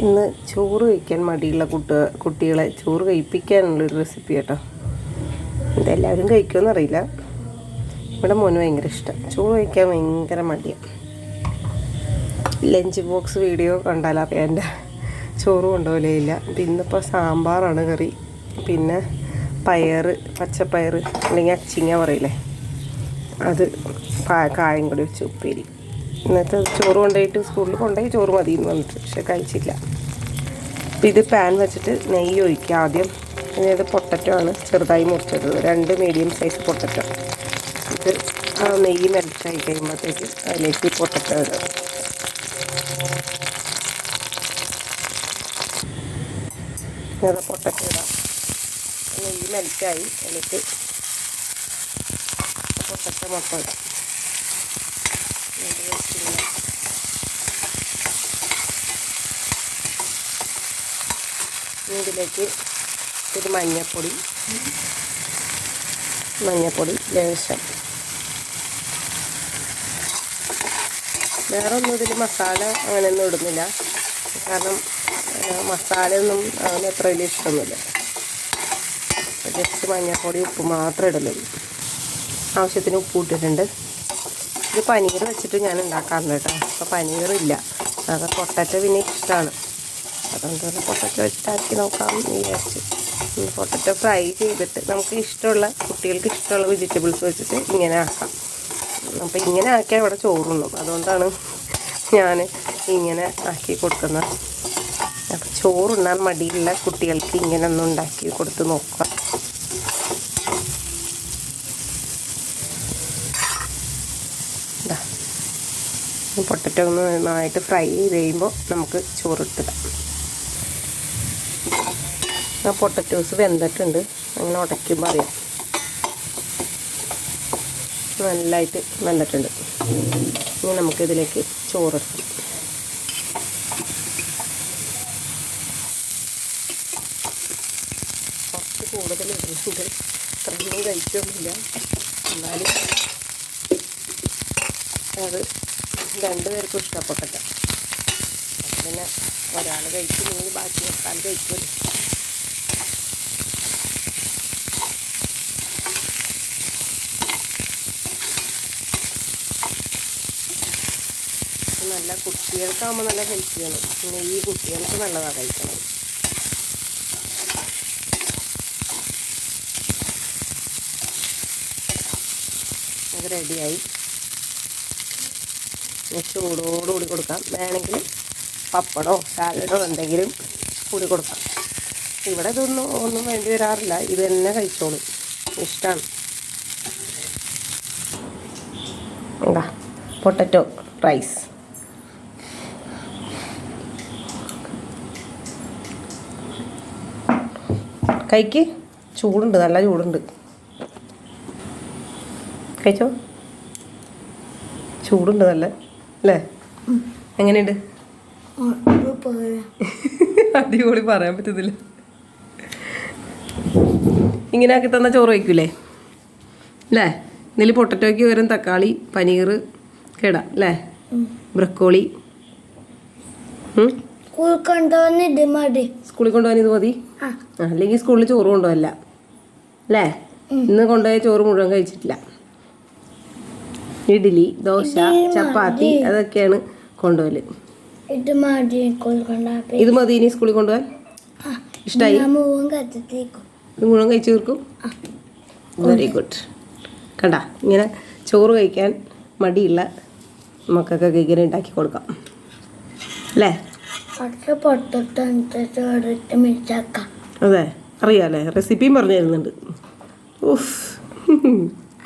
ഇന്ന് ചോറ് കഴിക്കാൻ മടിയുള്ള കുട്ട കുട്ടികളെ ചോറ് കഴിപ്പിക്കാനുള്ളൊരു റെസിപ്പി കേട്ടോ ഇതെല്ലാവരും കഴിക്കുമെന്ന് അറിയില്ല. ഇവിടെ മോന് ഭയങ്കര ഇഷ്ടം. ചോറ് കഴിക്കാൻ ഭയങ്കര മടിയാണ് ലഞ്ച് ബോക്സ് വീഡിയോ കണ്ടാലാ എന്റെ ചോറ് കൊണ്ടുപോലെയില്ല ഇന്നിപ്പോൾ സാമ്പാറാണ് കറി. പിന്നെ പയർ പച്ചപ്പയർ അല്ലെങ്കിൽ അച്ചിങ്ങ പറയില്ലേ. അത് കായം കൂടി വെച്ച് ഉപ്പേരി. ഇന്നത്തെ ചോറ് കൊണ്ടുപോയിട്ട് സ്കൂളിൽ കൊണ്ടുപോയി ചോറ് മതി എന്ന് പറഞ്ഞിട്ട് പക്ഷെ കഴിച്ചില്ല. അപ്പം ഇത് പാൻ വെച്ചിട്ട് നെയ്യ് ഒഴിക്കുക ആദ്യം. ഇത് പൊട്ടറ്റോ ആണ് ചെറുതായി മുറിച്ചത്. രണ്ട് മീഡിയം സൈസ് പൊട്ടറ്റോ. ഇത് ആ നെയ്യ് മെൽറ്റായി കഴിയുമ്പോഴത്തേക്ക് അതിലേക്ക് പൊട്ടറ്റോ ഇടുക. ഇങ്ങനെ പൊട്ടറ്റോ ഇടാം. നെയ്യ് മെൽറ്റായി അതിലേക്ക് പൊട്ടറ്റോ മൊത്തം ഇടാം. വെച്ചിങ്ങനെ ഇതിലേക്ക് ഒരു മഞ്ഞപ്പൊടി മഞ്ഞപ്പൊടി ലേശം. വേറെ ഒന്നും ഇതിൽ മസാല അങ്ങനെയൊന്നും ഇടുന്നില്ല. കാരണം മസാലയൊന്നും അങ്ങനെ അത്ര വലിയ ഇഷ്ടമൊന്നുമില്ല. ജസ്റ്റ് മഞ്ഞപ്പൊടി ഉപ്പ് മാത്രമേ ഇടുന്നുള്ളൂ ആവശ്യത്തിന് ഉപ്പ് ഇട്ടിട്ടുണ്ട്. ഇത് പനീർ വെച്ചിട്ട് ഞാൻ ഉണ്ടാക്കാറുണ്ട് കേട്ടോ. അപ്പോൾ പനീറില്ല. അത് പൊട്ടറ്റ പിന്നെ ഇഷ്ടമാണ് അതുകൊണ്ട് പൊട്ടറ്റോ വെച്ചിട്ടാക്കി നോക്കാം വിചാരിച്ചു. പൊട്ടറ്റോ ഫ്രൈ ചെയ്തിട്ട് നമുക്ക് ഇഷ്ടമുള്ള കുട്ടികൾക്ക് ഇഷ്ടമുള്ള വെജിറ്റബിൾസ് വെച്ചിട്ട് ഇങ്ങനെ ആക്കാം. അപ്പോൾ ഇങ്ങനെ ആക്കിയാൽ ഇവിടെ ചോറുണ്ണും. അതുകൊണ്ടാണ് ഞാൻ ഇങ്ങനെ ആക്കി കൊടുക്കുന്നത്. അപ്പോൾ ചോറുണ്ണാൻ മടിയുള്ള കുട്ടികൾക്ക് ഇങ്ങനെ ഒന്ന് ഉണ്ടാക്കി കൊടുത്ത് നോക്കാം. ഇതാ. പൊട്ടറ്റോ ഒന്ന് നന്നായിട്ട് ഫ്രൈ ചെയ്ത് കഴിയുമ്പോൾ നമുക്ക് ചോറിട്ടിടാം. ആ പൊട്ടറ്റോസ് വെന്തിട്ടുണ്ട്. അങ്ങനെ ഉടയ്ക്കുമ്പോൾ അറിയാം. നല്ലതായിട്ട് വെന്തിട്ടുണ്ട്. ഇനി നമുക്കിതിലേക്ക് ചോറിടാം. കുറച്ച് കൂടുതൽ ഇടുന്നുണ്ട് ഇത്രയൊന്നും കഴിക്കൊന്നുമില്ല എന്നാലും അത് രണ്ടുപേർക്കും ഇഷ്ടപ്പെട്ടത്. പിന്നെ ഒരാൾ കഴിക്കുന്നെങ്കിൽ ബാക്കി വെക്കാൻ കഴിക്കും. നല്ല കുട്ടികൾക്കാകുമ്പോൾ നല്ല ഹെൽത്തിയാണ് പിന്നെ ഈ കുട്ടികൾക്ക് നല്ലതാണ് കഴിക്കണം റെഡിയായി ചൂടോടുകൂടി കൊടുക്കാം. വേണമെങ്കിൽ പപ്പടോ സാലഡോ എന്തെങ്കിലും കൂടി കൊടുക്കാം. ഇവിടെ ഇതൊന്നും ഒന്നും വേണ്ടി വരാറില്ല. ഇത് തന്നെ കഴിച്ചോളും. ഇഷ്ടമാണ് എന്താ പൊട്ടറ്റോ റൈസ്. കൈക്ക് ചൂടുണ്ട് നല്ല ചൂടുണ്ട്. കഴിച്ചോ? ചൂടുണ്ട് നല്ല. അല്ലേ? എങ്ങനെയുണ്ട്? അടിപൊളി പറയാൻ പറ്റുന്നില്ല ഇങ്ങനെ ആക്കി തന്ന ചോറ് വയ്ക്കൂലേ? അല്ലേ? ഇതിൽ പൊട്ടറ്റോയ്ക്ക് വരും തക്കാളി പനീർ കേട അല്ലേ? ബ്രക്കോളി. സ്കൂളിൽ കൊണ്ടുപോകാൻ ഇത് മതി. സ്കൂളിൽ കൊണ്ടുപോകാൻ ഇത് മതി? അല്ലെങ്കിൽ സ്കൂളിൽ ചോറ് കൊണ്ടുപോകല്ല. അല്ലേ? ഇന്ന് കൊണ്ടുപോയ ചോറ് മുഴുവൻ കഴിച്ചിട്ടില്ല. ഇഡ്ഡലി ദോശ ചപ്പാത്തി അതൊക്കെയാണ് കൊണ്ടുപോകൽ ഇത് മതി ഇനി സ്കൂളിൽ കൊണ്ടുപോകാൻ? ഇഷ്ടമായി മുഴുവൻ കഴിച്ചു തീർക്കും? വെരി ഗുഡ് കണ്ട ഇങ്ങനെ ചോറ് കഴിക്കാൻ മടിയുള്ള മക്കൾക്കൊക്കെ ഇങ്ങനെ ഉണ്ടാക്കി കൊടുക്കാം. അല്ലേ? അതെ അറിയാം അല്ലേ? റെസിപ്പിയും പറഞ്ഞു തരുന്നുണ്ട്. ഉഫ്.